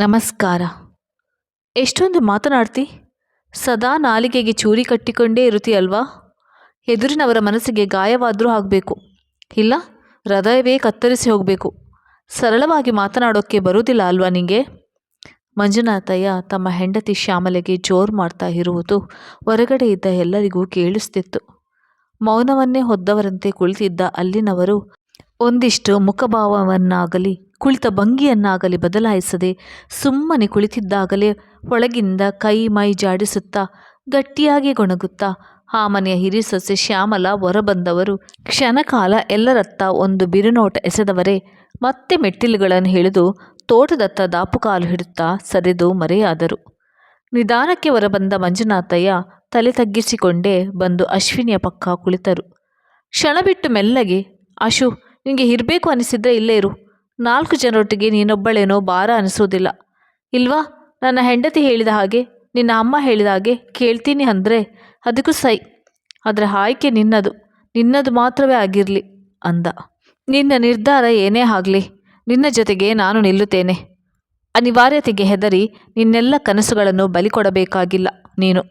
ನಮಸ್ಕಾರ. ಎಷ್ಟೊಂದು ಮಾತನಾಡ್ತಿ? ಸದಾ ನಾಲಿಗೆಗೆ ಚೂರಿ ಕಟ್ಟಿಕೊಂಡೇ ಇರುತ್ತೀಯಲ್ವಾ? ಎದುರಿನವರ ಮನಸ್ಸಿಗೆ ಗಾಯವಾದರೂ ಆಗಬೇಕು. ಇಲ್ಲ, ಹೃದಯವೇ ಕತ್ತರಿಸಿ ಹೋಗಬೇಕು. ಸರಳವಾಗಿ ಮಾತನಾಡೋಕ್ಕೆ ಬರುವುದಿಲ್ಲ ಅಲ್ವಾ ನಿಂಗೆ? ಮಂಜುನಾಥಯ್ಯ ತಮ್ಮ ಹೆಂಡತಿ ಶ್ಯಾಮಲೆಗೆ ಜೋರು ಮಾಡ್ತಾ ಇರುವುದು ಹೊರಗಡೆ ಇದ್ದ ಎಲ್ಲರಿಗೂ ಕೇಳಿಸ್ತಿತ್ತು. ಮೌನವನ್ನೇ ಹೊದ್ದವರಂತೆ ಕುಳಿತಿದ್ದ ಅಲ್ಲಿನವರು ಒಂದಿಷ್ಟು ಮುಖಭಾವವನ್ನಾಗಲಿ ಕುಳಿತ ಭಂಗಿಯನ್ನಾಗಲಿ ಬದಲಾಯಿಸದೆ ಸುಮ್ಮನೆ ಕುಳಿತಿದ್ದಾಗಲೇ ಒಳಗಿಂದ ಕೈ ಮೈ ಜಾಡಿಸುತ್ತಾ ಗಟ್ಟಿಯಾಗಿ ಗೊಣಗುತ್ತಾ ಆ ಮನೆಯ ಹಿರಿ ಸೊಸೆ ಶ್ಯಾಮಲ ಹೊರಬಂದವರು ಕ್ಷಣಕಾಲ ಎಲ್ಲರತ್ತ ಒಂದು ಬಿರುನೋಟ ಎಸೆದವರೇ ಮತ್ತೆ ಮೆಟ್ಟಿಲುಗಳನ್ನು ಹಿಡಿದು ತೋಟದತ್ತ ದಾಪುಕಾಲು ಹಿಡುತ್ತಾ ಸರಿದು ಮರೆಯಾದರು. ನಿಧಾನಕ್ಕೆ ಹೊರಬಂದ ಮಂಜುನಾಥಯ್ಯ ತಲೆ ತಗ್ಗಿಸಿಕೊಂಡೇ ಬಂದು ಅಶ್ವಿನಿಯ ಪಕ್ಕ ಕುಳಿತರು. ಕ್ಷಣ ಬಿಟ್ಟು ಮೆಲ್ಲಗೆ, ಅಶು ನಿನಗೆ ಇರಬೇಕು ಅನಿಸಿದ್ರೆ ಇಲ್ಲೇ ಇರು. ನಾಲ್ಕು ಜನರೊಟ್ಟಿಗೆ ನೀನೊಬ್ಬಳೇನೋ ಭಾರ ಅನಿಸೋದಿಲ್ಲ. ಇಲ್ವಾ? ನನ್ನ ಹೆಂಡತಿ ಹೇಳಿದ ಹಾಗೆ, ನಿನ್ನ ಅಮ್ಮ ಹೇಳಿದ ಹಾಗೆ ಕೇಳ್ತೀನಿ ಅಂದರೆ ಅದಕ್ಕೂ ಸೈ. ಆದರೆ ಆಯ್ಕೆ ನಿನ್ನದು. ನಿನ್ನದು ಮಾತ್ರವೇ ಆಗಿರಲಿ ಅಂದ. ನಿನ್ನ ನಿರ್ಧಾರ ಏನೇ ಆಗಲಿ, ನಿನ್ನ ಜೊತೆಗೆ ನಾನು ನಿಲ್ಲುತ್ತೇನೆ. ಅನಿವಾರ್ಯತೆಗೆ ಹೆದರಿ ನಿನ್ನೆಲ್ಲ ಕನಸುಗಳನ್ನು ಬಲಿ ಕೊಡಬೇಕಾಗಿಲ್ಲ ನೀನು.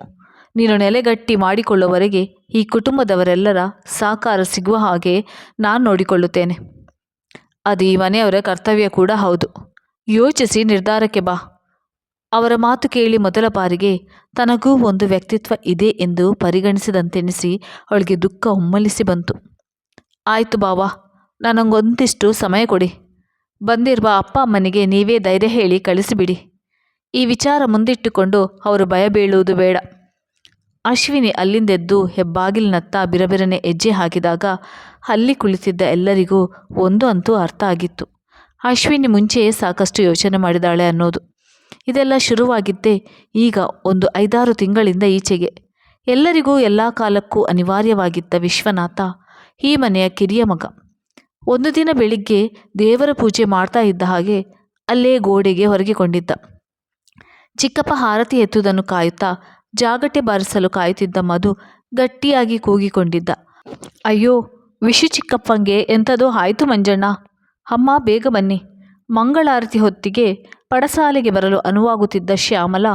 ನೀನು ನೆಲೆಗಟ್ಟಿ ಮಾಡಿಕೊಳ್ಳುವವರೆಗೆ ಈ ಕುಟುಂಬದವರೆಲ್ಲರ ಸಾಕಾರ ಸಿಗುವ ಹಾಗೆ ನಾನು ನೋಡಿಕೊಳ್ಳುತ್ತೇನೆ. ಅದು ಈ ಮನೆಯವರ ಕರ್ತವ್ಯ ಕೂಡ ಹೌದು. ಯೋಚಿಸಿ ನಿರ್ಧಾರಕ್ಕೆ ಬಾ. ಅವರ ಮಾತು ಕೇಳಿ ಮೊದಲ ಬಾರಿಗೆ ತನಗೂ ಒಂದು ವ್ಯಕ್ತಿತ್ವ ಇದೆ ಎಂದು ಪರಿಗಣಿಸಿದಂತೆನಿಸಿ ಅವಳಿಗೆ ದುಃಖ ಒಮ್ಮಲಿಸಿ ಬಂತು. ಆಯಿತು ಬಾವಾ, ನನಗೊಂದಿಷ್ಟು ಸಮಯ ಕೊಡಿ. ಬಂದಿರುವ ಅಪ್ಪ ಅಮ್ಮನಿಗೆ ನೀವೇ ಧೈರ್ಯ ಹೇಳಿ ಕಳಿಸಿಬಿಡಿ. ಈ ವಿಚಾರ ಮುಂದಿಟ್ಟುಕೊಂಡು ಅವರು ಭಯ ಬೀಳುವುದು ಬೇಡ. ಅಶ್ವಿನಿ ಅಲ್ಲಿಂದೆದ್ದು ಹೆಬ್ಬಾಗಿಲಿನತ್ತ ಬಿರಬಿರನೆ ಹೆಜ್ಜೆ ಹಾಕಿದಾಗ ಅಲ್ಲಿ ಕುಳಿತಿದ್ದ ಎಲ್ಲರಿಗೂ ಒಂದು ಅಂತೂ ಅರ್ಥ ಆಗಿತ್ತು. ಅಶ್ವಿನಿ ಮುಂಚೆಯೇ ಸಾಕಷ್ಟು ಯೋಚನೆ ಮಾಡಿದಾಳೆ ಅನ್ನೋದು. ಇದೆಲ್ಲ ಶುರುವಾಗಿದ್ದೇ ಈಗ ಒಂದು ಐದಾರು ತಿಂಗಳಿಂದ ಈಚೆಗೆ. ಎಲ್ಲರಿಗೂ ಎಲ್ಲ ಕಾಲಕ್ಕೂ ಅನಿವಾರ್ಯವಾಗಿದ್ದ ವಿಶ್ವನಾಥ, ಈ ಮನೆಯ ಕಿರಿಯ ಮಗ. ಒಂದು ದಿನ ಬೆಳಿಗ್ಗೆ ದೇವರ ಪೂಜೆ ಮಾಡ್ತಾ ಇದ್ದ ಹಾಗೆ ಅಲ್ಲೇ ಗೋಡೆಗೆ ಹೊರಗಿಕೊಂಡಿದ್ದ ಚಿಕ್ಕಪ್ಪ ಹಾರತಿ ಎತ್ತುವುದನ್ನು ಕಾಯುತ್ತಾ ಜಾಗಟೆ ಬಾರಿಸಲು ಕಾಯುತ್ತಿದ್ದ ಮಧು ಗಟ್ಟಿಯಾಗಿ ಕೂಗಿಕೊಂಡಿದ್ದ. ಅಯ್ಯೋ ವಿಶು ಚಿಕ್ಕಪ್ಪಂಗೆ ಎಂಥದೋ ಆಯ್ತು ಮಂಜಣ್ಣ. ಅಮ್ಮ, ಬೇಗ ಬನ್ನಿ. ಮಂಗಳಾರತಿ ಹೊತ್ತಿಗೆ ಪಡಸಾಲೆಗೆ ಬರಲು ಅನುವಾಗುತ್ತಿದ್ದ ಶ್ಯಾಮಲ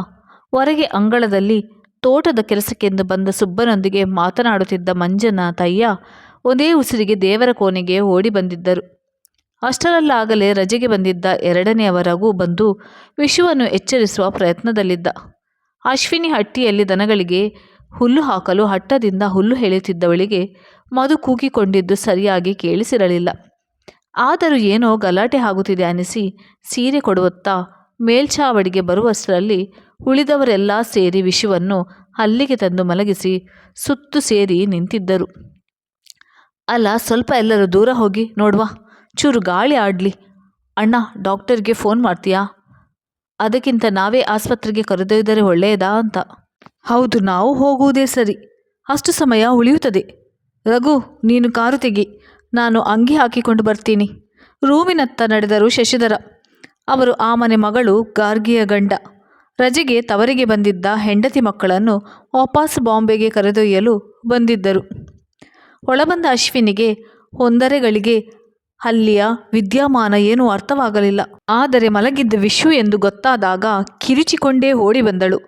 ಹೊರಗೆ ಅಂಗಳದಲ್ಲಿ ತೋಟದ ಕೆಲಸಕ್ಕೆಂದು ಬಂದ ಸುಬ್ಬನೊಂದಿಗೆ ಮಾತನಾಡುತ್ತಿದ್ದ ಮಂಜನಾಥಯ್ಯ ಒಂದೇ ಉಸಿರಿಗೆ ದೇವರ ಕೋಣೆಗೆ ಓಡಿ ಬಂದಿದ್ದರು. ಅಷ್ಟರಲ್ಲಾಗಲೇ ರಜೆಗೆ ಬಂದಿದ್ದ ಎರಡನೆಯವರಗೂ ಬಂದು ವಿಷುವನ್ನು ಎಚ್ಚರಿಸುವ ಪ್ರಯತ್ನದಲ್ಲಿದ್ದ. ಅಶ್ವಿನಿ ಹಟ್ಟಿಯಲ್ಲಿ ದನಗಳಿಗೆ ಹುಲ್ಲು ಹಾಕಲು ಹಟ್ಟದಿಂದ ಹುಲ್ಲು ಹೇಳುತ್ತಿದ್ದವಳಿಗೆ ಮಧು ಕೂಗಿಕೊಂಡಿದ್ದು ಸರಿಯಾಗಿ ಕೇಳಿಸಿರಲಿಲ್ಲ. ಆದರೂ ಏನೋ ಗಲಾಟೆ ಆಗುತ್ತಿದೆ ಅನಿಸಿ ಸೀರೆ ಕೊಡುವತ್ತಾ ಮೇಲ್ಛಾವಡಿಗೆ ಬರುವಷ್ಟರಲ್ಲಿ ಉಳಿದವರೆಲ್ಲ ಸೇರಿ ವಿಷವನ್ನು ಅಲ್ಲಿಗೆ ತಂದು ಮಲಗಿಸಿ ಸುತ್ತು ಸೇರಿ ನಿಂತಿದ್ದರು. ಅಲ್ಲ, ಸ್ವಲ್ಪ ಎಲ್ಲರೂ ದೂರ ಹೋಗಿ ನೋಡುವ. ಚೂರು ಗಾಳಿ ಆಡಲಿ. ಅಣ್ಣ, ಡಾಕ್ಟರ್ಗೆ ಫೋನ್ ಮಾಡ್ತೀಯಾ? ಅದಕ್ಕಿಂತ ನಾವೇ ಆಸ್ಪತ್ರೆಗೆ ಕರೆದೊಯ್ದರೆ ಒಳ್ಳೆಯದಾ ಅಂತ. ಹೌದು, ನಾವು ಹೋಗುವುದೇ ಸರಿ. ಅಷ್ಟು ಸಮಯ ಉಳಿಯುತ್ತದೆ. ರಘು, ನೀನು ಕಾರು ತೆಗಿ. ನಾನು ಅಂಗಿ ಹಾಕಿಕೊಂಡು ಬರ್ತೀನಿ. ರೂಮಿನತ್ತ ನಡೆದರು ಶಶಿಧರ. ಅವರು ಆ ಮನೆ ಮಗಳು ಗಾರ್ಗಿಯ ಗಂಡ. ರಜೆಗೆ ತವರಿಗೆ ಬಂದಿದ್ದ ಹೆಂಡತಿ ಮಕ್ಕಳನ್ನು ವಾಪಸ್ ಬಾಂಬೆಗೆ ಕರೆದೊಯ್ಯಲು ಬಂದಿದ್ದರು. ಒಳಬಂದ ಅಶ್ವಿನಿಗೆ ಒಂದರೆಗಳಿಗೆ ಅಲ್ಲಿಯ ವಿದ್ಯಮಾನ ಏನೂ ಅರ್ಥವಾಗಲಿಲ್ಲ. ಆದರೆ ಮಲಗಿದ್ದ ವಿಶು ಎಂದು ಗೊತ್ತಾದಾಗ ಕಿರಿಚಿಕೊಂಡೇ ಓಡಿ ಬಂದಳು.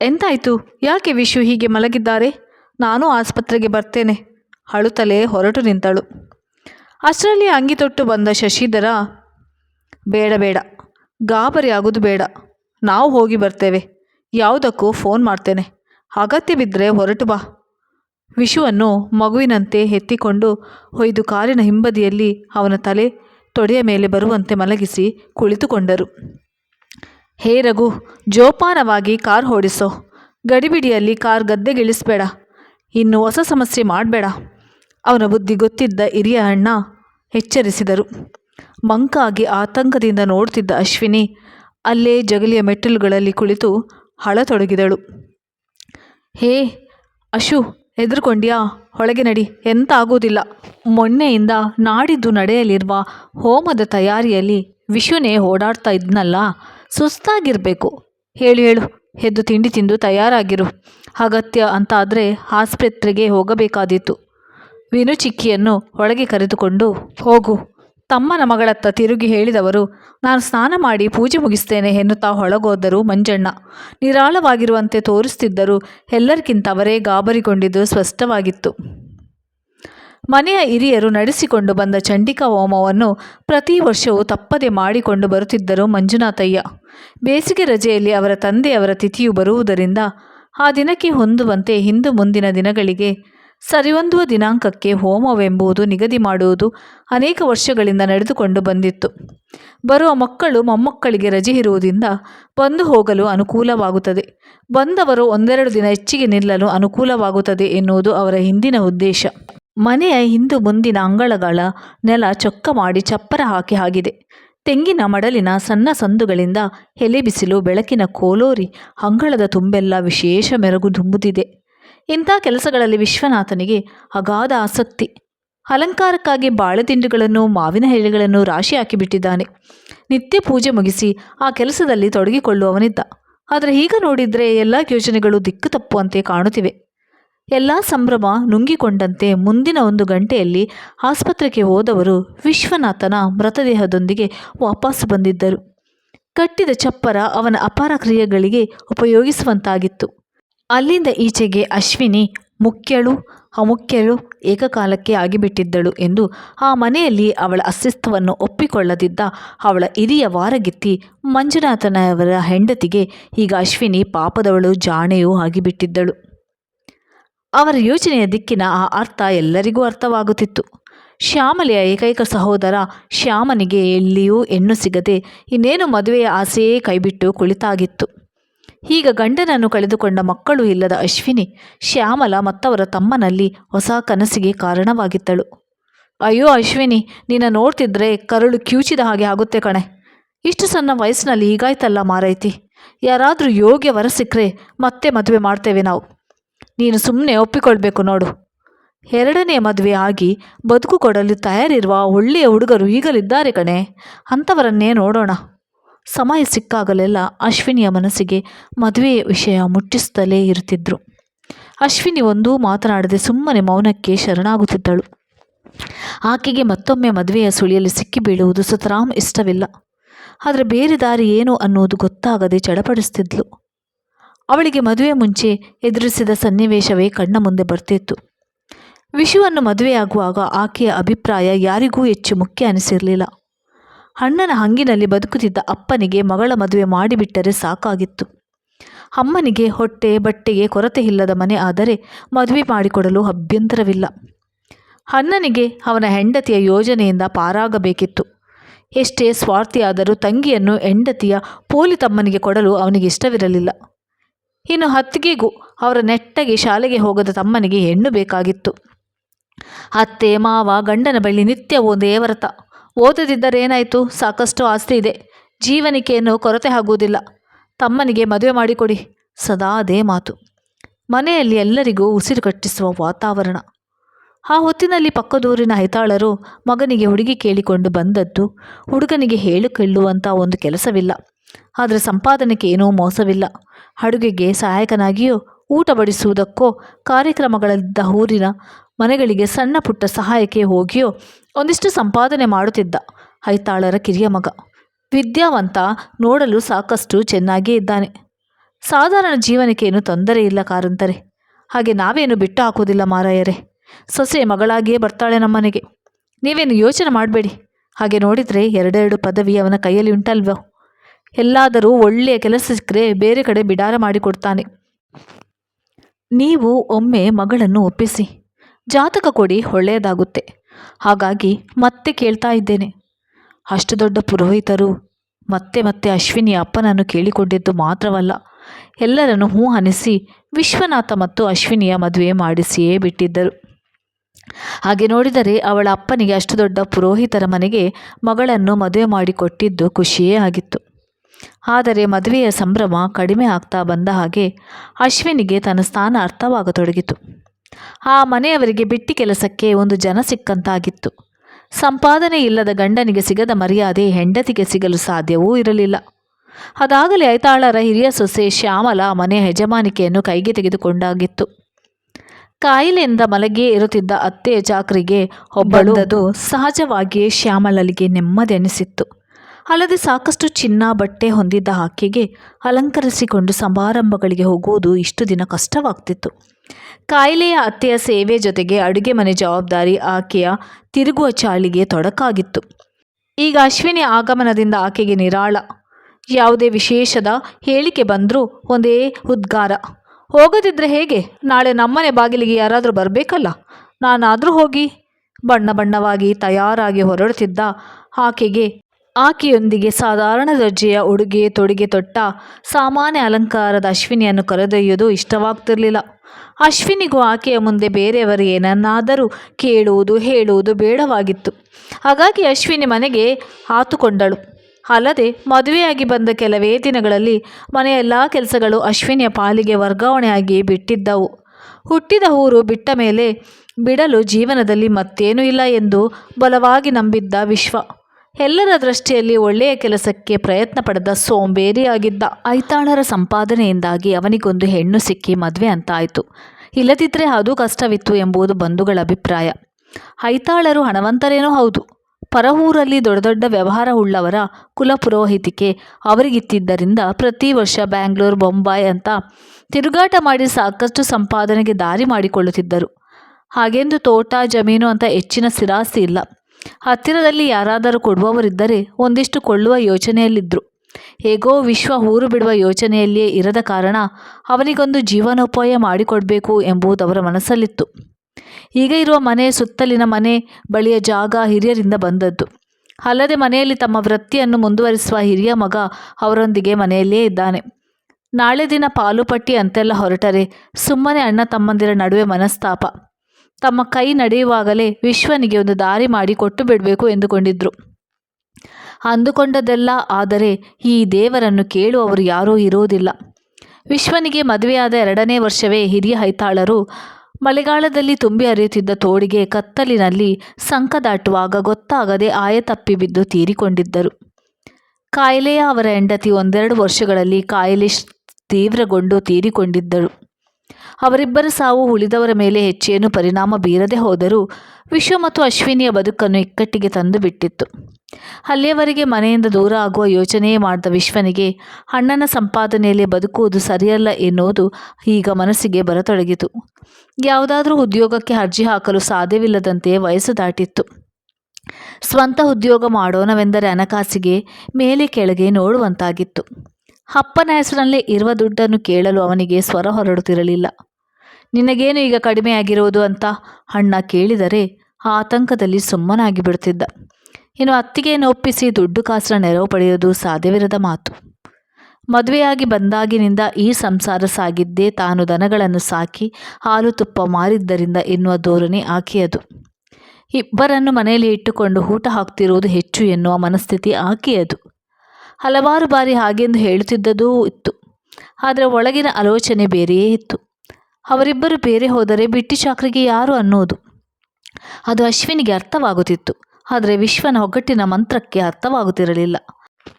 ಎಂತಾಯ್ತು? ಯಾಕೆ ವಿಶು ಹೀಗೆ ಮಲಗಿದ್ದಾರೆ? ನಾನು ಆಸ್ಪತ್ರೆಗೆ ಬರ್ತೇನೆ. ಅಳುತ್ತಲೇ ಹೊರಟು ನಿಂತಳು. ಅಷ್ಟರಲ್ಲಿ ಅಂಗಿ ತೊಟ್ಟು ಬಂದ ಶಶಿಧರ, ಬೇಡ ಬೇಡ, ಗಾಬರಿ ಆಗೋದು ಬೇಡ. ನಾವು ಹೋಗಿ ಬರ್ತೇವೆ. ಯಾವುದಕ್ಕೂ ಫೋನ್ ಮಾಡ್ತೇನೆ. ಅಗತ್ಯ ಬಿದ್ದರೆ ಹೊರಟು ಬಾ. ವಿಷುವನ್ನು ಮಗುವಿನಂತೆ ಎತ್ತಿಕೊಂಡು ಹೊಯ್ದು ಕಾರಿನ ಹಿಂಬದಿಯಲ್ಲಿ ಅವನ ತಲೆ ತೊಡೆಯ ಮೇಲೆ ಬರುವಂತೆ ಮಲಗಿಸಿ ಕುಳಿತುಕೊಂಡರು. ಹೇ ರಘು, ಜೋಪಾನವಾಗಿ ಕಾರ್ ಓಡಿಸೋ. ಗಡಿಬಿಡಿಯಲ್ಲಿ ಕಾರ್ ಗದ್ದೆಗಿಳಿಸ್ಬೇಡ. ಇನ್ನು ಹೊಸ ಸಮಸ್ಯೆ ಮಾಡಬೇಡ. ಅವನ ಬುದ್ಧಿ ಗೊತ್ತಿದ್ದ ಹಿರಿಯ ಅಣ್ಣ ಎಚ್ಚರಿಸಿದರು. ಮಂಕಾಗಿ ಆತಂಕದಿಂದ ನೋಡ್ತಿದ್ದ ಅಶ್ವಿನಿ ಅಲ್ಲೇ ಜಗಲಿಯ ಮೆಟ್ಟಿಲುಗಳಲ್ಲಿ ಕುಳಿತು ಹಳತೊಡಗಿದಳು. ಹೇ ಅಶು ಹೆದರ್ಕೊಂಡ್ಯಾ? ಒಳಗೆ ನಡಿ ಎಂತ ಆಗೋದಿಲ್ಲ ಮೊನ್ನೆಯಿಂದ ನಾಡಿದ್ದು ನಡೆಯಲಿರುವ ಹೋಮದ ತಯಾರಿಯಲ್ಲಿ ವಿಶುನೇ ಓಡಾಡ್ತಾ ಇದ್ನಲ್ಲ, ಸುಸ್ತಾಗಿರಬೇಕು. ಹೇಳು ಹೇಳು, ಎದ್ದು ತಿಂಡಿ ತಿಂದು ತಯಾರಾಗಿರು. ಅಗತ್ಯ ಅಂತಾದರೆ ಆಸ್ಪತ್ರೆಗೆ ಹೋಗಬೇಕಾದೀತು. ವಿನುಚಿಕ್ಕಿಯನ್ನು ಒಳಗೆ ಕರೆದುಕೊಂಡು, ಹೋಗು. ತಮ್ಮನ ಮಗಳತ್ತ ತಿರುಗಿ ಹೇಳಿದವರು, ನಾನು ಸ್ನಾನ ಮಾಡಿ ಪೂಜೆ ಮುಗಿಸ್ತೇನೆ ಎನ್ನುತ್ತಾ ಹೊಳಗೋದರು ಮಂಜಣ್ಣ. ನಿರಾಳವಾಗಿರುವಂತೆ ತೋರಿಸ್ತಿದ್ದರೂ ಎಲ್ಲರಿಗಿಂತ ಅವರೇ ಗಾಬರಿಗೊಂಡಿದ್ದು ಸ್ಪಷ್ಟವಾಗಿತ್ತು. ಮನೆಯ ಹಿರಿಯರು ನಡೆಸಿಕೊಂಡು ಬಂದ ಚಂಡಿಕಾ ಹೋಮವನ್ನು ಪ್ರತಿ ವರ್ಷವೂ ತಪ್ಪದೆ ಮಾಡಿಕೊಂಡು ಬರುತ್ತಿದ್ದರು ಮಂಜುನಾಥಯ್ಯ. ಬೇಸಿಗೆ ರಜೆಯಲ್ಲಿ ಅವರ ತಂದೆಯವರ ತಿಥಿಯು ಬರುವುದರಿಂದ, ಆ ದಿನಕ್ಕೆ ಹೊಂದುವಂತೆ ಹಿಂದು ಮುಂದಿನ ದಿನಗಳಿಗೆ ಸರಿಹೊಂದುವ ದಿನಾಂಕಕ್ಕೆ ಹೋಮವೆಂಬುದು ನಿಗದಿ ಮಾಡುವುದು ಅನೇಕ ವರ್ಷಗಳಿಂದ ನಡೆದುಕೊಂಡು ಬಂದಿತ್ತು. ಬರುವ ಮಕ್ಕಳು ಮೊಮ್ಮಕ್ಕಳಿಗೆ ರಜೆ ಇರುವುದರಿಂದ ಬಂದು ಹೋಗಲು ಅನುಕೂಲವಾಗುತ್ತದೆ. ಬಂದವರು ಒಂದೆರಡು ದಿನ ಹೆಚ್ಚಿಗೆ ನಿಲ್ಲಲು ಅನುಕೂಲವಾಗುತ್ತದೆ ಎನ್ನುವುದು ಅವರ ಹಿಂದಿನ ಉದ್ದೇಶ. ಮನೆಯ ಹಿಂದು ಮುಂದಿನ ಅಂಗಳಗಳ ನೆಲ ಚೊಕ್ಕ ಮಾಡಿ ಚಪ್ಪರ ಹಾಕಿ ಆಗಿದೆ ತೆಂಗಿನ ಮಡಲಿನ ಸಣ್ಣ ಸಂದುಗಳಿಂದ ಎಲೆ ಬಿಸಿಲು, ಬೆಳಕಿನ ಕೋಲೋರಿ, ಅಂಗಳದ ತುಂಬೆಲ್ಲ ವಿಶೇಷ ಮೆರಗು ತುಂಬುತ್ತಿದೆ ಇಂಥ ಕೆಲಸಗಳಲ್ಲಿ ವಿಶ್ವನಾಥನಿಗೆ ಅಗಾಧ ಆಸಕ್ತಿ. ಅಲಂಕಾರಕ್ಕಾಗಿ ಬಾಳೆದಿಂಡುಗಳನ್ನು ಮಾವಿನ ಎಲೆಗಳನ್ನು ರಾಶಿ ಹಾಕಿಬಿಟ್ಟಿದ್ದಾನೆ. ನಿತ್ಯ ಪೂಜೆ ಮುಗಿಸಿ ಆ ಕೆಲಸದಲ್ಲಿ ತೊಡಗಿಕೊಳ್ಳುವವನಿದ್ದ. ಆದರೆ ಈಗ ನೋಡಿದರೆ ಎಲ್ಲ ಯೋಜನೆಗಳು ದಿಕ್ಕು ತಪ್ಪುವಂತೆ ಕಾಣುತ್ತಿವೆ. ಎಲ್ಲ ಸಂಭ್ರಮ ನುಂಗಿಕೊಂಡಂತೆ ಮುಂದಿನ ಒಂದು ಗಂಟೆಯಲ್ಲಿ ಆಸ್ಪತ್ರೆಗೆ ಹೋದವರು ವಿಶ್ವನಾಥನ ಮೃತದೇಹದೊಂದಿಗೆ ವಾಪಸ್ಸು ಬಂದಿದ್ದರು. ಕಟ್ಟಿದ ಚಪ್ಪರ ಅವನ ಅಪಾರ ಕ್ರಿಯೆಗಳಿಗೆ ಉಪಯೋಗಿಸುವಂತಾಗಿತ್ತು. ಅಲ್ಲಿಂದ ಈಚೆಗೆ ಅಶ್ವಿನಿ ಮುಖ್ಯಳು, ಅಮುಖ್ಯಳು ಏಕಕಾಲಕ್ಕೆ ಆಗಿಬಿಟ್ಟಿದ್ದಳು ಎಂದು ಆ ಮನೆಯಲ್ಲಿ ಅವಳ ಅಸ್ತಿತ್ವವನ್ನು ಒಪ್ಪಿಕೊಳ್ಳದಿದ್ದ ಅವಳ ಹಿರಿಯ ವಾರಗಿತ್ತಿ ಮಂಜುನಾಥನವರ ಹೆಂಡತಿಗೆ ಈಗ ಅಶ್ವಿನಿ ಪಾಪದವಳು ಜಾಣೆಯೂ ಆಗಿಬಿಟ್ಟಿದ್ದಳು. ಅವರ ಯೋಚನೆಯ ದಿಕ್ಕಿನ ಆ ಅರ್ಥ ಎಲ್ಲರಿಗೂ ಅರ್ಥವಾಗುತ್ತಿತ್ತು. ಶ್ಯಾಮಲೆಯ ಏಕೈಕ ಸಹೋದರ ಶ್ಯಾಮನಿಗೆ ಎಲ್ಲಿಯೂ ಹೆಣ್ಣು ಸಿಗದೆ ಇನ್ನೇನು ಮದುವೆಯ ಆಸೆಯೇ ಕೈಬಿಟ್ಟು ಕುಳಿತಾಗಿತ್ತು. ಈಗ ಗಂಡನನ್ನು ಕಳೆದುಕೊಂಡ ಮಕ್ಕಳು ಇಲ್ಲದ ಅಶ್ವಿನಿ, ಶ್ಯಾಮಲ ಮತ್ತವರ ತಮ್ಮನಲ್ಲಿ ಹೊಸ ಕನಸಿಗೆ ಕಾರಣವಾಗಿದ್ದಳು. ಅಯ್ಯೋ ಅಶ್ವಿನಿ, ನಿನ್ನ ನೋಡ್ತಿದ್ರೆ ಕರುಳು ಕ್ಯೂಚಿದ ಹಾಗೆ ಆಗುತ್ತೆ ಕಣೆ. ಇಷ್ಟು ಸಣ್ಣ ವಯಸ್ಸಿನಲ್ಲಿ ಈಗಾಯ್ತಲ್ಲ ಮಾರೈತಿ. ಯಾರಾದರೂ ಯೋಗ್ಯ ವರ ಸಿಕ್ಕರೆ ಮತ್ತೆ ಮದುವೆ ಮಾಡ್ತೇವೆ ನಾವು. ನೀನು ಸುಮ್ಮನೆ ಒಪ್ಪಿಕೊಳ್ಬೇಕು ನೋಡು. ಎರಡನೇ ಮದುವೆ ಆಗಿ ಬದುಕು ಕೊಡಲು ತಯಾರಿರುವ ಒಳ್ಳೆಯ ಹುಡುಗರು ಈಗಲಿದ್ದಾರೆ ಕಣೆ. ಅಂಥವರನ್ನೇ ನೋಡೋಣ. ಸಮಯ ಸಿಕ್ಕಾಗಲೆಲ್ಲ ಅಶ್ವಿನಿಯ ಮನಸ್ಸಿಗೆ ಮದುವೆಯ ವಿಷಯ ಮುಟ್ಟಿಸುತ್ತಲೇ ಇರುತ್ತಿದ್ದರು ಅಶ್ವಿನಿ ಒಂದೂ ಮಾತನಾಡದೆ ಸುಮ್ಮನೆ ಮೌನಕ್ಕೆ ಶರಣಾಗುತ್ತಿದ್ದಳು. ಆಕೆಗೆ ಮತ್ತೊಮ್ಮೆ ಮದುವೆಯ ಸುಳಿಯಲ್ಲಿ ಸಿಕ್ಕಿ ಬೀಳುವುದು ಸುತರಾಮ್ ಇಷ್ಟವಿಲ್ಲ. ಆದರೆ ಬೇರೆ ದಾರಿ ಏನು ಅನ್ನುವುದು ಗೊತ್ತಾಗದೆ ಚಡಪಡಿಸ್ತಿದ್ಲು ಅವಳಿಗೆ ಮದುವೆ ಮುಂಚೆ ಎದುರಿಸಿದ ಸನ್ನಿವೇಶವೇ ಕಣ್ಣ ಮುಂದೆ ಬರ್ತಿತ್ತು. ವಿಷುವನ್ನು ಮದುವೆಯಾಗುವಾಗ ಆಕೆಯ ಅಭಿಪ್ರಾಯ ಯಾರಿಗೂ ಹೆಚ್ಚು ಮುಖ್ಯ ಅನಿಸಿರಲಿಲ್ಲ. ಅಣ್ಣನ ಹಂಗಿನಲ್ಲಿ ಬದುಕುತ್ತಿದ್ದ ಅಪ್ಪನಿಗೆ ಮಗಳ ಮದುವೆ ಮಾಡಿಬಿಟ್ಟರೆ ಸಾಕಾಗಿತ್ತು. ಅಮ್ಮನಿಗೆ ಹೊಟ್ಟೆ, ಬಟ್ಟೆಗೆ ಕೊರತೆ ಇಲ್ಲದ ಮನೆ ಆದರೆ ಮದುವೆ ಮಾಡಿಕೊಡಲು ಅಭ್ಯಂತರವಿಲ್ಲ. ಅಣ್ಣನಿಗೆ ಅವನ ಹೆಂಡತಿಯ ಯೋಜನೆಯಿಂದ ಪಾರಾಗಬೇಕಿತ್ತು. ಎಷ್ಟೇ ಸ್ವಾರ್ಥಿಯಾದರೂ ತಂಗಿಯನ್ನು ಹೆಂಡತಿಯ ಪೋಲಿ ತಮ್ಮನಿಗೆ ಕೊಡಲು ಅವನಿಗೆ ಇಷ್ಟವಿರಲಿಲ್ಲ. ಇನ್ನು ಹತ್ತಿಗೆಗೂ ಅವರ ನೆಟ್ಟಗೆ ಶಾಲೆಗೆ ಹೋಗದ ತಮ್ಮನಿಗೆ ಹೆಣ್ಣು ಬೇಕಾಗಿತ್ತು. ಅತ್ತೆ, ಮಾವ, ಗಂಡನ ಬಳಿ ನಿತ್ಯವೂ ಒಂದೇ ವ್ರತ ಓದದಿದ್ದರೆ ಏನಾಯಿತು? ಸಾಕಷ್ಟು ಆಸ್ತಿ ಇದೆ. ಜೀವನಿಕೆಯನ್ನು ಕೊರತೆ ಆಗುವುದಿಲ್ಲ. ತಮ್ಮನಿಗೆ ಮದುವೆ ಮಾಡಿಕೊಡಿ. ಸದಾ ಅದೇ ಮಾತು. ಮನೆಯಲ್ಲಿ ಎಲ್ಲರಿಗೂ ಉಸಿರು ಕಟ್ಟಿಸುವ ವಾತಾವರಣ. ಆ ಹೊತ್ತಿನಲ್ಲಿ ಪಕ್ಕದೂರಿನ ಹೈತಾಳರು ಮಗನಿಗೆ ಹುಡುಗಿ ಕೇಳಿಕೊಂಡು ಬಂದದ್ದು ಹುಡುಗನಿಗೆ ಹೇಳು ಕೇಳುವಂಥ ಒಂದು ಕೆಲಸವಿಲ್ಲ. ಆದರೆ ಸಂಪಾದನೆಗೆ ಏನೂ ಮೋಸವಿಲ್ಲ. ಅಡುಗೆಗೆ ಸಹಾಯಕನಾಗಿಯೋ ಊಟ ಬಡಿಸುವುದಕ್ಕೋ ಕಾರ್ಯಕ್ರಮಗಳಲ್ಲಿದ್ದ ಊರಿನ ಮನೆಗಳಿಗೆ ಸಣ್ಣ ಪುಟ್ಟ ಸಹಾಯಕ್ಕೆ ಹೋಗಿಯೋ ಒಂದಿಷ್ಟು ಸಂಪಾದನೆ ಮಾಡುತ್ತಿದ್ದ ಹೈತಾಳರ ಕಿರಿಯ ಮಗ. ವಿದ್ಯಾವಂತ ನೋಡಲು ಸಾಕಷ್ಟು ಚೆನ್ನಾಗಿಯೇ ಇದ್ದಾನೆ. ಸಾಧಾರಣ ಜೀವನಕ್ಕೆ ಏನು ತೊಂದರೆ ಇಲ್ಲ ಕಾರಂತರೆ ಹಾಗೆ ನಾವೇನು ಬಿಟ್ಟು ಹಾಕೋದಿಲ್ಲ ಮಾರಾಯರೇ. ಸೊಸೆ ಮಗಳಾಗಿಯೇ ಬರ್ತಾಳೆ ನಮ್ಮನೆಗೆ. ನೀವೇನು ಯೋಚನೆ ಮಾಡಬೇಡಿ. ಹಾಗೆ ನೋಡಿದರೆ ಎರಡೆರಡು ಪದವಿ ಅವನ ಕೈಯಲ್ಲಿ ಉಂಟಲ್ವ. ಎಲ್ಲಾದರೂ ಒಳ್ಳೆಯ ಕೆಲಸ ಸಿಕ್ಕರೆ ಬೇರೆ ಕಡೆ ಬಿಡಾರ ಮಾಡಿಕೊಡ್ತಾನೆ. ನೀವು ಒಮ್ಮೆ ಮಗಳನ್ನು ಒಪ್ಪಿಸಿ. ಜಾತಕ ಕೊಡಿ ಒಳ್ಳೆಯದಾಗುತ್ತೆ. ಹಾಗಾಗಿ ಮತ್ತೆ ಕೇಳ್ತಾ ಇದ್ದೇನೆ. ಅಷ್ಟು ದೊಡ್ಡ ಪುರೋಹಿತರು, ಮತ್ತೆ ಮತ್ತೆ ಅಶ್ವಿನಿಯ ಅಪ್ಪನನ್ನು ಕೇಳಿಕೊಂಡಿದ್ದು ಮಾತ್ರವಲ್ಲ, ಎಲ್ಲರನ್ನು ಹೂ ಅನಿಸಿ ವಿಶ್ವನಾಥ ಮತ್ತು ಅಶ್ವಿನಿಯ ಮದುವೆ ಮಾಡಿಸಿಯೇ ಬಿಟ್ಟಿದ್ದರು. ಹಾಗೆ ನೋಡಿದರೆ ಅವಳ ಅಪ್ಪನಿಗೆ ಅಷ್ಟು ದೊಡ್ಡ ಪುರೋಹಿತರ ಮನೆಗೆ ಮಗಳನ್ನು ಮದುವೆ ಮಾಡಿಕೊಟ್ಟಿದ್ದು ಖುಷಿಯೇ ಆಗಿತ್ತು. ಆದರೆ ಮದುವೆಯ ಸಂಭ್ರಮ ಕಡಿಮೆ ಆಗ್ತಾ ಬಂದ ಹಾಗೆ ಅಶ್ವಿನಿಗೆ ತನ್ನ ಸ್ಥಾನ ಅರ್ಥವಾಗತೊಡಗಿತು. ಆ ಮನೆಯವರಿಗೆ ಬಿಟ್ಟಿ ಕೆಲಸಕ್ಕೆ ಒಂದು ಜನ ಸಿಕ್ಕಂತಾಗಿತ್ತು. ಸಂಪಾದನೆ ಇಲ್ಲದ ಗಂಡನಿಗೆ ಸಿಗದ ಮರ್ಯಾದೆ ಹೆಂಡತಿಗೆ ಸಿಗಲು ಸಾಧ್ಯವೂ ಇರಲಿಲ್ಲ. ಅದಾಗಲೇ ಐತಾಳರ ಹಿರಿಯ ಸೊಸೆ ಶ್ಯಾಮಲ ಮನೆಯ ಯಜಮಾನಿಕೆಯನ್ನು ಕೈಗೆ ತೆಗೆದುಕೊಂಡಾಗಿತ್ತು. ಕಾಯಿಲೆಯಿಂದ ಮಲಗಿಯೇ ಇರುತ್ತಿದ್ದ ಅತ್ತೆಯ ಚಾಕ್ರಿಗೆ ಒಬ್ಬಳದು ಸಹಜವಾಗಿಯೇ ಶ್ಯಾಮಲಲಿಗೆ ನೆಮ್ಮದಿ ಅನಿಸಿತ್ತು ಅಲ್ಲದೆ ಸಾಕಷ್ಟು ಚಿನ್ನ ಬಟ್ಟೆ ಹೊಂದಿದ್ದ ಆಕೆಗೆ ಅಲಂಕರಿಸಿಕೊಂಡು ಸಮಾರಂಭಗಳಿಗೆ ಹೋಗುವುದು ಇಷ್ಟು ದಿನ ಕಷ್ಟವಾಗ್ತಿತ್ತು. ಕಾಯಿಲೆಯ ಅತ್ತೆಯ ಸೇವೆ ಜೊತೆಗೆ ಅಡುಗೆ ಮನೆ ಜವಾಬ್ದಾರಿ ಆಕೆಯ ತಿರುಗುವ ಚಾಳಿಗೆ ತೊಡಕಾಗಿತ್ತು. ಈಗ ಅಶ್ವಿನಿ ಆಗಮನದಿಂದ ಆಕೆಗೆ ನಿರಾಳ. ಯಾವುದೇ ವಿಶೇಷದ ಹೇಳಿಕೆ ಬಂದರೂ ಒಂದೇ ಉದ್ಗಾರ. ಹೋಗದಿದ್ದರೆ ಹೇಗೆ? ನಾಳೆ ನಮ್ಮನೆ ಬಾಗಿಲಿಗೆ ಯಾರಾದರೂ ಬರಬೇಕಲ್ಲ? ನಾನಾದರೂ ಹೋಗಿ ಬಣ್ಣ ಬಣ್ಣವಾಗಿ ತಯಾರಾಗಿ ಹೊರಡುತ್ತಿದ್ದ ಆಕೆಗೆ ಆಕೆಯೊಂದಿಗೆ ಸಾಧಾರಣ ದರ್ಜೆಯ ಉಡುಗೆ ತೊಡುಗೆ ತೊಟ್ಟ, ಸಾಮಾನ್ಯ ಅಲಂಕಾರದ ಅಶ್ವಿನಿಯನ್ನು ಕರೆದೊಯ್ಯೋದು ಇಷ್ಟವಾಗ್ತಿರಲಿಲ್ಲ. ಅಶ್ವಿನಿಗೂ ಆಕೆಯ ಮುಂದೆ ಬೇರೆಯವರು ಏನನ್ನಾದರೂ ಕೇಳುವುದು, ಹೇಳುವುದು ಬೇಡವಾಗಿತ್ತು. ಹಾಗಾಗಿ ಅಶ್ವಿನಿ ಮನೆಗೆ ಆತುಕೊಂಡಳು. ಅಲ್ಲದೆ ಮದುವೆಯಾಗಿ ಬಂದ ಕೆಲವೇ ದಿನಗಳಲ್ಲಿ ಮನೆಯ ಎಲ್ಲ ಕೆಲಸಗಳು ಅಶ್ವಿನಿಯ ಪಾಲಿಗೆ ವರ್ಗಾವಣೆಯಾಗಿ ಬಿಟ್ಟಿದ್ದವು. ಹುಟ್ಟಿದ ಊರು ಬಿಟ್ಟ ಮೇಲೆ ಬಿಡಲು ಜೀವನದಲ್ಲಿ ಮತ್ತೇನೂ ಇಲ್ಲ ಎಂದು ಬಲವಾಗಿ ನಂಬಿದ್ದ ವಿಶ್ವ. ಎಲ್ಲರ ದೃಷ್ಟಿಯಲ್ಲಿ ಒಳ್ಳೆಯ ಕೆಲಸಕ್ಕೆ ಪ್ರಯತ್ನ ಪಡೆದ ಸೋಂಬೇರಿಯಾಗಿದ್ದ ಐತಾಳರ ಸಂಪಾದನೆಯಿಂದಾಗಿ ಅವನಿಗೊಂದು ಹೆಣ್ಣು ಸಿಕ್ಕಿ ಮದುವೆ ಅಂತಾಯಿತು. ಇಲ್ಲದಿದ್ದರೆ ಅದು ಕಷ್ಟವಿತ್ತು ಎಂಬುದು ಬಂಧುಗಳ ಅಭಿಪ್ರಾಯ. ಐತಾಳರು ಹಣವಂತರೇನೂ ಹೌದು. ಪರವೂರಲ್ಲಿ ದೊಡ್ಡ ದೊಡ್ಡ ವ್ಯವಹಾರ ಉಳ್ಳವರ ಕುಲಪುರೋಹಿತಿಕೆ ಅವರಿಗಿತ್ತಿದ್ದರಿಂದ ಪ್ರತಿ ವರ್ಷ ಬ್ಯಾಂಗ್ಳೂರು, ಬೊಂಬಾಯಿ ಅಂತ ತಿರುಗಾಟ ಮಾಡಿ ಸಾಕಷ್ಟು ಸಂಪಾದನೆಗೆ ದಾರಿ ಮಾಡಿಕೊಳ್ಳುತ್ತಿದ್ದರು. ಹಾಗೆಂದು ತೋಟ, ಜಮೀನು ಅಂತ ಹೆಚ್ಚಿನ ಸ್ಥಿರಾಸ್ತಿ ಇಲ್ಲ. ಹತ್ತಿರದಲ್ಲಿ ಯಾರಾದರೂ ಕೊಡುವವರಿದ್ದರೆ ಒಂದಿಷ್ಟು ಕೊಳ್ಳುವ ಯೋಚನೆಯಲ್ಲಿದ್ದರು ಹೇಗೋ ವಿಶ್ವ ಊರು ಬಿಡುವ ಯೋಚನೆಯಲ್ಲಿಯೇ ಇರದ ಕಾರಣ ಅವನಿಗೊಂದು ಜೀವನೋಪಾಯ ಮಾಡಿಕೊಡಬೇಕು ಎಂಬುದು ಅವರ ಮನಸ್ಸಲ್ಲಿತ್ತು. ಈಗ ಇರುವ ಮನೆ ಸುತ್ತಲಿನ ಮನೆ ಬಳಿಯ ಜಾಗ ಹಿರಿಯರಿಂದ ಬಂದದ್ದು. ಅಲ್ಲದೆ ಮನೆಯಲ್ಲಿ ತಮ್ಮ ವೃತ್ತಿಯನ್ನು ಮುಂದುವರಿಸುವ ಹಿರಿಯ ಮಗ ಅವರೊಂದಿಗೆ ಮನೆಯಲ್ಲೇ ಇದ್ದಾನೆ. ನಾಳೆ ದಿನ ಪಾಲುಪಟ್ಟಿ ಅಂತೆಲ್ಲ ಹೊರಟರೆ ಸುಮ್ಮನೆ ಅಣ್ಣ ತಮ್ಮಂದಿರ ನಡುವೆ ಮನಸ್ತಾಪ. ತಮ್ಮ ಕೈ ನಡೆಯುವಾಗಲೇ ವಿಶ್ವನಿಗೆ ಒಂದು ದಾರಿ ಮಾಡಿ ಕೊಟ್ಟು ಬಿಡಬೇಕು ಎಂದುಕೊಂಡಿದ್ರು. ಅಂದುಕೊಂಡದೆಲ್ಲ ಆದರೆ ಈ ದೇವರನ್ನು ಕೇಳುವವರು ಯಾರೂ ಇರೋದಿಲ್ಲ ವಿಶ್ವನಿಗೆ ಮದುವೆಯಾದ ಎರಡನೇ ವರ್ಷವೇ ಹಿರಿಯ ಹೈತಾಳರು ಮಳೆಗಾಲದಲ್ಲಿ ತುಂಬಿ ಹರಿಯುತ್ತಿದ್ದ ತೋಡಿಗೆ ಕತ್ತಲಿನಲ್ಲಿ ಸಂಕ ದಾಟುವಾಗ ಗೊತ್ತಾಗದೆ ಆಯತಪ್ಪಿ ಬಿದ್ದು ತೀರಿಕೊಂಡಿದ್ದರು. ಕಾಯಿಲೆಯ ಅವರ ಹೆಂಡತಿ ಒಂದೆರಡು ವರ್ಷಗಳಲ್ಲಿ ಕಾಯಿಲೆ ತೀವ್ರಗೊಂಡು ತೀರಿಕೊಂಡಿದ್ದರು. ಅವರಿಬ್ಬರ ಸಾವು ಉಳಿದವರ ಮೇಲೆ ಹೆಚ್ಚೇನು ಪರಿಣಾಮ ಬೀರದೆ ಹೋದರೂ ವಿಶ್ವ ಮತ್ತು ಅಶ್ವಿನಿಯ ಬದುಕನ್ನು ಇಕ್ಕಟ್ಟಿಗೆ ತಂದು ಬಿಟ್ಟಿತ್ತು. ಅಲ್ಲಿಯವರೆಗೆ ಮನೆಯಿಂದ ದೂರ ಆಗುವ ಯೋಚನೆಯೇ ಮಾಡಿದ ವಿಶ್ವನಿಗೆ ಅಣ್ಣನ ಸಂಪಾದನೆಯಲ್ಲಿ ಬದುಕುವುದು ಸರಿಯಲ್ಲ ಎನ್ನುವುದು ಈಗ ಮನಸ್ಸಿಗೆ ಬರತೊಡಗಿತು. ಯಾವುದಾದರೂ ಉದ್ಯೋಗಕ್ಕೆ ಅರ್ಜಿ ಹಾಕಲು ಸಾಧ್ಯವಿಲ್ಲದಂತೆ ವಯಸ್ಸು ದಾಟಿತ್ತು. ಸ್ವಂತ ಉದ್ಯೋಗ ಮಾಡೋಣವೆಂದರೆ ಹಣಕಾಸಿಗೆ ಮೇಲೆ ಕೆಳಗೆ ನೋಡುವಂತಾಗಿತ್ತು. ಅಪ್ಪನ ಹೆಸರಲ್ಲೇ ಇರುವ ದುಡ್ಡನ್ನು ಕೇಳಲು ಅವನಿಗೆ ಸ್ವರ ಹೊರಡುತ್ತಿರಲಿಲ್ಲ. ನಿನಗೇನು ಈಗ ಕಡಿಮೆಯಾಗಿರುವುದು ಅಂತ ಅಣ್ಣ ಕೇಳಿದರೆ ಆ ಆತಂಕದಲ್ಲಿ ಸುಮ್ಮನಾಗಿ ಬಿಡುತ್ತಿದ್ದ ಇನ್ನು ಅತ್ತಿಗೆಯನ್ನು ಒಪ್ಪಿಸಿ ದುಡ್ಡು ಕಾಸರ ನೆರವು ಪಡೆಯೋದು ಸಾಧ್ಯವಿರದ ಮಾತು. ಮದುವೆಯಾಗಿ ಬಂದಾಗಿನಿಂದ ಈ ಸಂಸಾರ ಸಾಗಿದ್ದೇ ತಾನು ದನಗಳನ್ನು ಸಾಕಿ ಹಾಲು ತುಪ್ಪ ಮಾರಿದ್ದರಿಂದ ಎನ್ನುವ ಧೋರಣೆ ಆಕೆಯದು. ಇಬ್ಬರನ್ನು ಮನೆಯಲ್ಲಿ ಇಟ್ಟುಕೊಂಡು ಊಟ ಹಾಕ್ತಿರುವುದು ಹೆಚ್ಚು ಎನ್ನುವ ಮನಸ್ಥಿತಿ ಆಕೆಯದು. ಹಲವಾರು ಬಾರಿ ಹಾಗೆಂದು ಹೇಳುತ್ತಿದ್ದದೂ ಇತ್ತು. ಆದರೆ ಒಳಗಿನ ಆಲೋಚನೆ ಬೇರೆಯೇ ಇತ್ತು. ಅವರಿಬ್ಬರು ಬೇರೆ ಹೋದರೆ ಬಿಟ್ಟಿ ಚಾಕ್ರಿಗೆ ಯಾರು ಅನ್ನೋದು? ಅದು ಅಶ್ವಿನಿಗೆ ಅರ್ಥವಾಗುತ್ತಿತ್ತು. ಆದರೆ ವಿಶ್ವನ ಒಗ್ಗಟ್ಟಿನ ಮಂತ್ರಕ್ಕೆ ಅರ್ಥವಾಗುತ್ತಿರಲಿಲ್ಲ.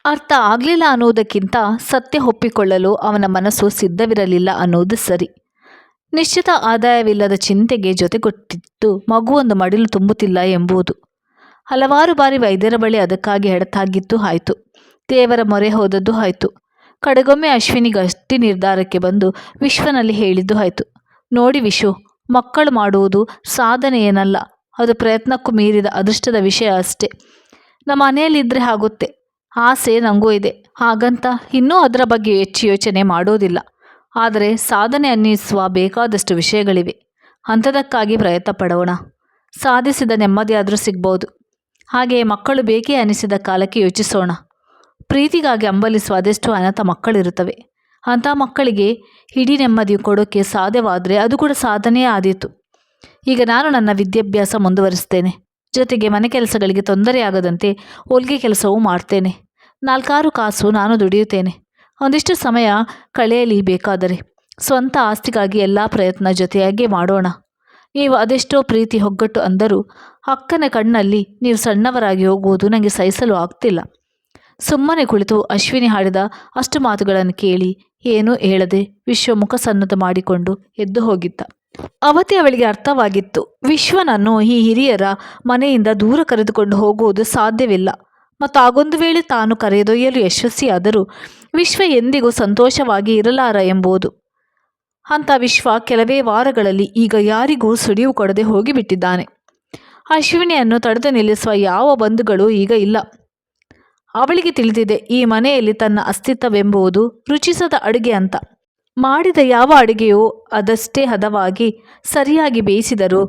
ಅರ್ಥ ಆಗಲಿಲ್ಲ ಅನ್ನುವುದಕ್ಕಿಂತ ಸತ್ಯ ಒಪ್ಪಿಕೊಳ್ಳಲು ಅವನ ಮನಸ್ಸು ಸಿದ್ಧವಿರಲಿಲ್ಲ ಅನ್ನುವುದು ಸರಿ. ನಿಶ್ಚಿತ ಆದಾಯವಿಲ್ಲದ ಚಿಂತೆಗೆ ಜೊತೆಗೊಟ್ಟಿದ್ದು ಮಗುವೊಂದು ಮಡಿಲು ತುಂಬುತ್ತಿಲ್ಲ ಎಂಬುದು. ಹಲವಾರು ಬಾರಿ ವೈದ್ಯರ ಬಳಿ ಅದಕ್ಕಾಗಿ ಎಡತಾಗಿದ್ದು ಆಯಿತು. ದೇವರ ಮೊರೆ ಹೋದದ್ದು ಆಯಿತು. ಕಡೆಗೊಮ್ಮೆ ಅಶ್ವಿನಿ ಗಟ್ಟಿ ನಿರ್ಧಾರಕ್ಕೆ ಬಂದು ವಿಶ್ವನಲ್ಲಿ ಹೇಳಿದ್ದು ಆಯಿತು. ನೋಡಿ ವಿಶು, ಮಕ್ಕಳು ಮಾಡುವುದು ಸಾಧನೆ ಏನಲ್ಲ ಅದು ಪ್ರಯತ್ನಕ್ಕೂ ಮೀರಿದ ಅದೃಷ್ಟದ ವಿಷಯ ಅಷ್ಟೇ. ನಮ್ಮ ಮನೆಯಲ್ಲಿದ್ದರೆ ಆಗುತ್ತೆ, ಆಸೆ ನನಗೂ ಇದೆ, ಹಾಗಂತ ಇನ್ನೂ ಅದರ ಬಗ್ಗೆ ಹೆಚ್ಚು ಯೋಚನೆ ಮಾಡೋದಿಲ್ಲ. ಆದರೆ ಸಾಧನೆ ಅನ್ನಿಸುವ ಬೇಕಾದಷ್ಟು ವಿಷಯಗಳಿವೆ, ಅಂಥದಕ್ಕಾಗಿ ಪ್ರಯತ್ನ ಪಡೋಣ ಸಾಧಿಸಿದ ನೆಮ್ಮದಿಯಾದರೂ ಸಿಗ್ಬೋದು. ಹಾಗೆಯೇ ಮಕ್ಕಳು ಬೇಕೇ ಅನಿಸಿದ ಕಾಲಕ್ಕೆ ಯೋಚಿಸೋಣ, ಪ್ರೀತಿಗಾಗಿ ಅಂಬಲಿಸುವ ಅದೆಷ್ಟು ಅನಾಥ ಮಕ್ಕಳಿರುತ್ತವೆ. ಅಂಥ ಮಕ್ಕಳಿಗೆ ಇಡೀ ನೆಮ್ಮದಿ ಕೊಡೋಕ್ಕೆ ಸಾಧ್ಯವಾದರೆ ಅದು ಕೂಡ ಸಾಧನೆಯೇ ಆದೀತು. ಈಗ ನಾನು ನನ್ನ ವಿದ್ಯಾಭ್ಯಾಸ ಮುಂದುವರಿಸ್ತೇನೆ. ಜೊತೆಗೆ ಮನೆ ಕೆಲಸಗಳಿಗೆ ತೊಂದರೆಯಾಗದಂತೆ ಹೊಲಿಗೆ ಕೆಲಸವೂ ಮಾಡ್ತೇನೆ. ನಾಲ್ಕಾರು ಕಾಸು ನಾನು ದುಡಿಯುತ್ತೇನೆ. ಒಂದಿಷ್ಟು ಸಮಯ ಕಳೆಯಲಿ ಬೇಕಾದರೆ ಸ್ವಂತ ಆಸ್ತಿಗಾಗಿ ಎಲ್ಲ ಪ್ರಯತ್ನ ಜೊತೆಯಾಗಿ ಮಾಡೋಣ. ನೀವು ಅದೆಷ್ಟೋ ಪ್ರೀತಿ ಒಗ್ಗಟ್ಟು ಅಂದರೂ ಅಕ್ಕನ ಕಣ್ಣಲ್ಲಿ ನೀವು ಸಣ್ಣವರಾಗಿ ಹೋಗುವುದು ನನಗೆ ಸಹಿಸಲು ಆಗ್ತಿಲ್ಲ. ಸುಮ್ಮನೆ ಕುಳಿತು ಅಶ್ವಿನಿ ಹಾಡಿದ ಅಷ್ಟು ಮಾತುಗಳನ್ನು ಕೇಳಿ ಏನೂ ಹೇಳದೆ ವಿಶ್ವ ಮುಖ ಸನ್ನತ ಮಾಡಿಕೊಂಡು ಎದ್ದು ಹೋಗಿದ್ದ. ಅವತಿ ಅವಳಿಗೆ ಅರ್ಥವಾಗಿತ್ತು. ವಿಶ್ವನನ್ನು ಈ ಹಿರಿಯರ ಮನೆಯಿಂದ ದೂರ ಕರೆದುಕೊಂಡು ಹೋಗುವುದು ಸಾಧ್ಯವಿಲ್ಲ. ಮತ್ತು ಆಗೊಂದು ವೇಳೆ ತಾನು ಕರೆದೊಯ್ಯಲು ಯಶಸ್ವಿಯಾದರೂ ವಿಶ್ವ ಎಂದಿಗೂ ಸಂತೋಷವಾಗಿ ಇರಲಾರ ಎಂಬುದು. ಅಂಥ ವಿಶ್ವ ಕೆಲವೇ ವಾರಗಳಲ್ಲಿ ಈಗ ಯಾರಿಗೂ ಸುಳಿವು ಕೊಡದೆ ಹೋಗಿಬಿಟ್ಟಿದ್ದಾನೆ. ಅಶ್ವಿನಿಯನ್ನು ತಡೆದು ನಿಲ್ಲಿಸುವ ಯಾವ ಬಂಧುಗಳು ಈಗ ಇಲ್ಲ. ಅವಳಿಗೆ ತಿಳಿದಿದೆ, ಈ ಮನೆಯಲ್ಲಿ ತನ್ನ ಅಸ್ತಿತ್ವವೆಂಬುದು ರುಚಿಸದ ಅಡುಗೆ ಅಂತ. ಮಾಡಿದ ಯಾವ ಅಡುಗೆಯೂ ಅದಷ್ಟೇ ಹದವಾಗಿ ಸರಿಯಾಗಿ ಬೇಯಿಸಿದರೂ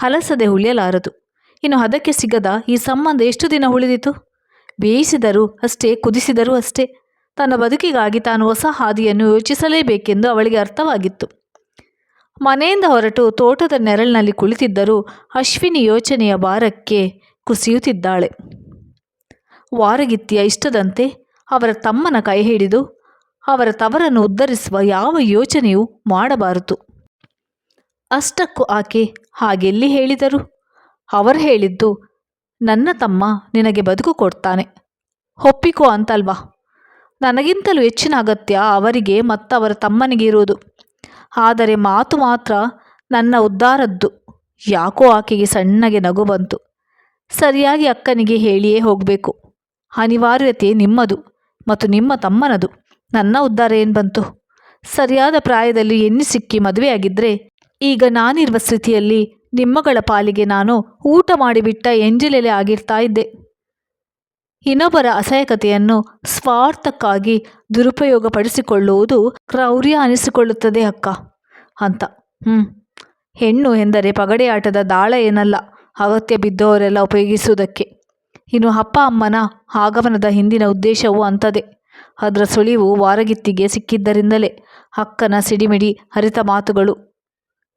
ಹಲಸದೆ ಉಳಿಯಲಾರದು ಇನ್ನು ಹದಕ್ಕೆ ಸಿಗದ ಈ ಸಂಬಂಧ ಎಷ್ಟು ದಿನ ಉಳಿದಿತು? ಬೇಯಿಸಿದರೂ ಅಷ್ಟೇ, ಕುದಿಸಿದರೂ ಅಷ್ಟೇ. ತನ್ನ ಬದುಕಿಗಾಗಿ ತಾನು ಹೊಸ ಹಾದಿಯನ್ನು ಯೋಚಿಸಲೇಬೇಕೆಂದು ಅವಳಿಗೆ ಅರ್ಥವಾಗಿತ್ತು. ಮನೆಯಿಂದ ಹೊರಟು ತೋಟದ ನೆರಳಿನಲ್ಲಿ ಕುಳಿತಿದ್ದರೂ ಅಶ್ವಿನಿ ಯೋಚನೆಯ ಭಾರಕ್ಕೆ ಕುಸಿಯುತ್ತಿದ್ದಾಳೆ. ವಾರಗಿತ್ತಿಯ ಇಷ್ಟದಂತೆ ಅವರ ತಮ್ಮನ ಕೈ ಹಿಡಿದು ಅವರ ತವರನ್ನು ಉದ್ಧರಿಸುವ ಯಾವ ಯೋಚನೆಯೂ ಮಾಡಬಾರದು. ಅಷ್ಟಕ್ಕೂ ಆಕೆ ಹಾಗೆಲ್ಲಿ ಹೇಳಿದರು? ಅವರು ಹೇಳಿದ್ದು, ನನ್ನ ತಮ್ಮ ನಿನಗೆ ಬದುಕು ಕೊಡ್ತಾನೆ. ಒಪ್ಪಿಕೋ ಅಂತಲ್ವಾ? ನನಗಿಂತಲೂ ಹೆಚ್ಚಿನ ಅಗತ್ಯ ಅವರಿಗೆ ಮತ್ತವರ ತಮ್ಮನಿಗೆ ಇರುವುದು. ಆದರೆ ಮಾತು ಮಾತ್ರ ನನ್ನ ಉದ್ಧಾರದ್ದು. ಯಾಕೋ ಆಕೆಗೆ ಸಣ್ಣಗೆ ನಗು ಬಂತು. ಸರಿಯಾಗಿ ಅಕ್ಕನಿಗೆ ಹೇಳಿಯೇ ಹೋಗಬೇಕು. ಅನಿವಾರ್ಯತೆ ನಿಮ್ಮದು ಮತ್ತು ನಿಮ್ಮ ತಮ್ಮನದು. ನನ್ನ ಉದ್ಧಾರ ಏನು ಬಂತು? ಸರಿಯಾದ ಪ್ರಾಯದಲ್ಲಿ ಎಣ್ಣೆ ಸಿಕ್ಕಿ ಮದುವೆಯಾಗಿದ್ದರೆ ಈಗ ನಾನಿರುವ ಸ್ಥಿತಿಯಲ್ಲಿ ನಿಮ್ಮಗಳ ಪಾಲಿಗೆ ನಾನು ಊಟ ಮಾಡಿಬಿಟ್ಟ ಎಂಜಿಲೆಲೆ ಆಗಿರ್ತಾ ಇದ್ದೆ. ಇನ್ನೊಬ್ಬರ ಅಸಹಾಯಕತೆಯನ್ನು ಸ್ವಾರ್ಥಕ್ಕಾಗಿ ದುರುಪಯೋಗಪಡಿಸಿಕೊಳ್ಳುವುದು ಕ್ರೌರ್ಯ ಅನಿಸಿಕೊಳ್ಳುತ್ತದೆ ಅಕ್ಕ, ಅಂತ. ಹ್ಞೂ ಹೆಣ್ಣು ಎಂದರೆ ಪಗಡೆಯಾಟದ ದಾಳ ಏನಲ್ಲ, ಅಗತ್ಯ ಬಿದ್ದವರೆಲ್ಲ ಉಪಯೋಗಿಸುವುದಕ್ಕೆ. ಇನ್ನು ಅಪ್ಪ ಅಮ್ಮನ ಆಗಮನದ ಹಿಂದಿನ ಉದ್ದೇಶವೂ ಅಂಥದೇ ಅದರ ಸುಳಿವು ವಾರಗಿತ್ತಿಗೆ ಸಿಕ್ಕಿದ್ದರಿಂದಲೇ ಅಕ್ಕನ ಸಿಡಿಮಿಡಿ ಹರಿತ ಮಾತುಗಳು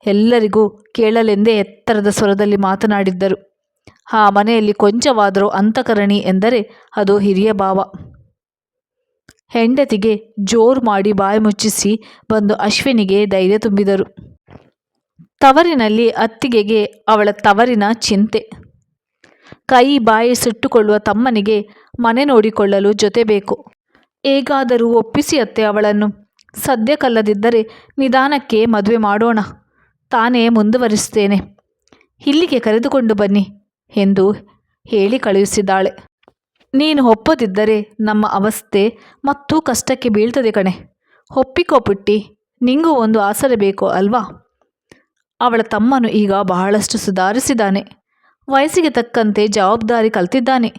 ಎಲ್ಲರಿಗೂ ಕೇಳಲೆಂದೇ ಎತ್ತರದ ಸ್ವರದಲ್ಲಿ ಮಾತನಾಡಿದ್ದರು. ಆ ಮನೆಯಲ್ಲಿ ಕೊಂಚವಾದರೂ ಅಂತಃಕರಣಿ ಎಂದರೆ ಅದು ಹಿರಿಯ ಭಾವ. ಹೆಂಡತಿಗೆ ಜೋರು ಮಾಡಿ ಬಾಯಿ ಮುಚ್ಚಿಸಿ ಬಂದು ಅಶ್ವಿನಿಗೆ ಧೈರ್ಯ ತುಂಬಿದರು. ತವರಿನಲ್ಲಿ ಅತ್ತಿಗೆಗೆ ಅವಳ ತವರಿನ ಚಿಂತೆ. ಕೈ ಬಾಯಿ ಸುಟ್ಟುಕೊಳ್ಳುವ ತಮ್ಮನಿಗೆ ಮನೆ ನೋಡಿಕೊಳ್ಳಲು ಜೊತೆ ಬೇಕು. ಹೇಗಾದರೂ ಒಪ್ಪಿಸಿ ಅತ್ತೆ ಅವಳನ್ನು. ಸದ್ಯಕ್ಕಲ್ಲದಿದ್ದರೆ ನಿಧಾನಕ್ಕೆ ಮದುವೆ ಮಾಡೋಣ. ತಾನೇ ಮುಂದುವರಿಸುತ್ತೇನೆ. ಇಲ್ಲಿಗೆ ಕರೆದುಕೊಂಡು ಬನ್ನಿ ಎಂದು ಹೇಳಿ ಕಳುಹಿಸಿದ್ದಾಳೆ. ನೀನು ಒಪ್ಪದಿದ್ದರೆ ನಮ್ಮ ಅವಸ್ಥೆ ಮತ್ತೂ ಕಷ್ಟಕ್ಕೆ ಬೀಳ್ತದೆ ಕಣೆ. ಒಪ್ಪಿಕೋ ಪುಟ್ಟಿ, ನಿಂಗೂ ಒಂದು ಆಸರೆ ಬೇಕು ಅಲ್ವಾ? ಅವಳ ತಮ್ಮನು ಈಗ ಬಹಳಷ್ಟು ಸುಧಾರಿಸಿದ್ದಾನೆ. ವಯಸ್ಸಿಗೆ ತಕ್ಕಂತೆ ಜವಾಬ್ದಾರಿ ಕಲ್ತಿದ್ದಾನೆ.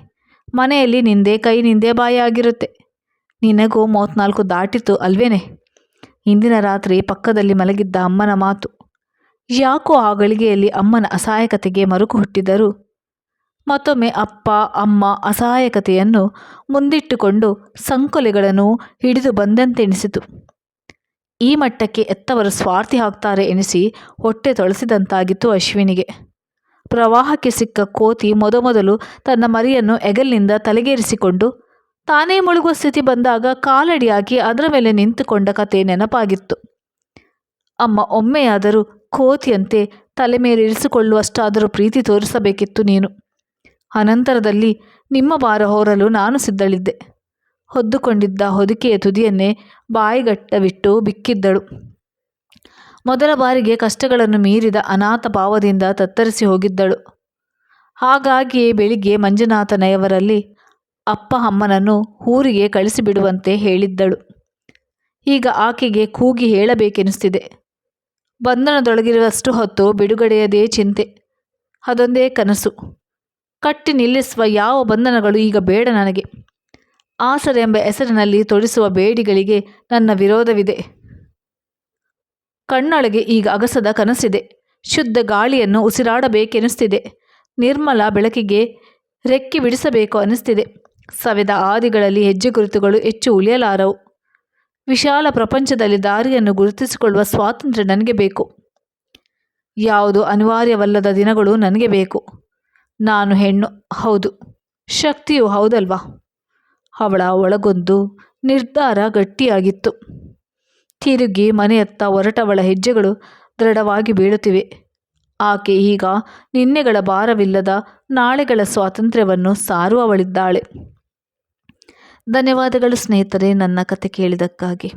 ಮನೆಯಲ್ಲಿ ನಿಂದೆ ಕೈ ನಿಂದೆ ಬಾಯಿ ಆಗಿರುತ್ತೆ. ನಿನಗೂ ಮೂವತ್ತ್ನಾಲ್ಕು ದಾಟಿತು ಅಲ್ವೇನೆ? ಇಂದಿನ ರಾತ್ರಿ ಪಕ್ಕದಲ್ಲಿ ಮಲಗಿದ್ದ ಅಮ್ಮನ ಮಾತು. ಯಾಕೋ ಆ ಗಳಿಗೆಯಲ್ಲಿ ಅಮ್ಮನ ಅಸಹಾಯಕತೆಗೆ ಮರುಕು ಹುಟ್ಟಿದರು ಮತ್ತೊಮ್ಮೆ ಅಪ್ಪ, ಅಮ್ಮ ಅಸಹಾಯಕತೆಯನ್ನು ಮುಂದಿಟ್ಟುಕೊಂಡು ಸಂಕೊಲೆಗಳನ್ನು ಹಿಡಿದು ಬಂದಂತೆನಿಸಿತು ಈ ಮಟ್ಟಕ್ಕೆ ಎತ್ತವರು ಸ್ವಾರ್ಥಿ ಹಾಕ್ತಾರೆ ಎನಿಸಿ ಹೊಟ್ಟೆ ತೊಳಸಿದಂತಾಗಿತ್ತು ಅಶ್ವಿನಿಗೆ. ಪ್ರವಾಹಕ್ಕೆ ಸಿಕ್ಕ ಕೋತಿ ಮೊದಮೊದಲು ತನ್ನ ಮರಿಯನ್ನು ಎಗಲಿನಿಂದ ತಲೆಗೇರಿಸಿಕೊಂಡು ತಾನೇ ಮುಳುಗುವ ಸ್ಥಿತಿ ಬಂದಾಗ ಕಾಲಡಿಯಾಗಿ ಅದರ ಮೇಲೆ ನಿಂತುಕೊಂಡ ಕತೆ ನೆನಪಾಗಿತ್ತು. ಅಮ್ಮ ಒಮ್ಮೆಯಾದರೂ ಕೋತಿಯಂತೆ ತಲೆ ಮೇಲೆ ಇರಿಸಿಕೊಳ್ಳುವಷ್ಟಾದರೂ ಪ್ರೀತಿ ತೋರಿಸಬೇಕಿತ್ತು ನೀನು. ಅನಂತರದಲ್ಲಿ ನಿಮ್ಮ ಭಾರ ಹೊರಲು ನಾನು ಸಿದ್ಧಳಿದ್ದೆ. ಹೊದ್ದುಕೊಂಡಿದ್ದ ಹೊದಿಕೆಯ ತುದಿಯನ್ನೇ ಬಾಯಿಗಟ್ಟವಿಟ್ಟು ಬಿಕ್ಕಿದ್ದಳು. ಮೊದಲ ಬಾರಿಗೆ ಕಷ್ಟಗಳನ್ನು ಮೀರಿದ ಅನಾಥ ಭಾವದಿಂದ ತತ್ತರಿಸಿ ಹೋಗಿದ್ದಳು. ಹಾಗಾಗಿಯೇ ಬೆಳಿಗ್ಗೆ ಮಂಜುನಾಥನಯವರಲ್ಲಿ ಅಪ್ಪ ಅಮ್ಮನನ್ನು ಊರಿಗೆ ಕಳಿಸಿಬಿಡುವಂತೆ ಹೇಳಿದ್ದಳು. ಈಗ ಆಕೆಗೆ ಕೂಗಿ ಹೇಳಬೇಕೆನಿಸ್ತಿದೆ. ಬಂಧನದೊಳಗಿರುವಷ್ಟು ಹೊತ್ತು ಬಿಡುಗಡೆಯದೇ ಚಿಂತೆ. ಅದೊಂದೇ ಕನಸು. ಕಟ್ಟಿ ನಿಲ್ಲಿಸುವ ಯಾವ ಬಂಧನಗಳು ಈಗ ಬೇಡ ನನಗೆ. ಆಸರೆ ಎಂಬ ಹೆಸರಿನಲ್ಲಿ ತೊಡಿಸುವ ಬೇಡಿಗಳಿಗೆ ನನ್ನ ವಿರೋಧವಿದೆ. ಕಣ್ಣೊಳಗೆ ಈಗ ಅಗಸದ ಕನಸಿದೆ. ಶುದ್ಧ ಗಾಳಿಯನ್ನು ಉಸಿರಾಡಬೇಕೆನಿಸ್ತಿದೆ. ನಿರ್ಮಲ ಬೆಳಕಿಗೆ ರೆಕ್ಕೆ ಬಿಡಿಸಬೇಕು ಅನಿಸ್ತಿದೆ. ಸವೆದ ಆದಿಗಳಲ್ಲಿ ಹೆಜ್ಜೆ ಗುರುತುಗಳು ಹೆಚ್ಚು ಉಳಿಯಲಾರವು. ವಿಶಾಲ ಪ್ರಪಂಚದಲ್ಲಿ ದಾರಿಯನ್ನು ಗುರುತಿಸಿಕೊಳ್ಳುವ ಸ್ವಾತಂತ್ರ್ಯ ನನಗೆ ಬೇಕು. ಯಾವುದು ಅನಿವಾರ್ಯವಲ್ಲದ ದಿನಗಳು ನನಗೆ ಬೇಕು. ನಾನು ಹೆಣ್ಣು, ಹೌದು. ಶಕ್ತಿಯು ಹೌದಲ್ವಾ? ಅವಳ ಒಳಗೊಂದು ನಿರ್ಧಾರ ಗಟ್ಟಿಯಾಗಿತ್ತು. ತಿರುಗಿ ಮನೆಯತ್ತ ಹೊರಟವಳ ಹೆಜ್ಜೆಗಳು ದೃಢವಾಗಿ ಬೀಳುತ್ತಿವೆ. ಆಕೆ ಈಗ ನಿನ್ನೆಗಳ ಭಾರವಿಲ್ಲದ ನಾಳೆಗಳ ಸ್ವಾತಂತ್ರ್ಯವನ್ನು ಸಾರುವವಳಿದ್ದಾಳೆ. ಧನ್ಯವಾದಗಳು ಸ್ನೇಹಿತರೆ ನನ್ನ ಕತೆ ಕೇಳಿದ್ದಕ್ಕಾಗಿ.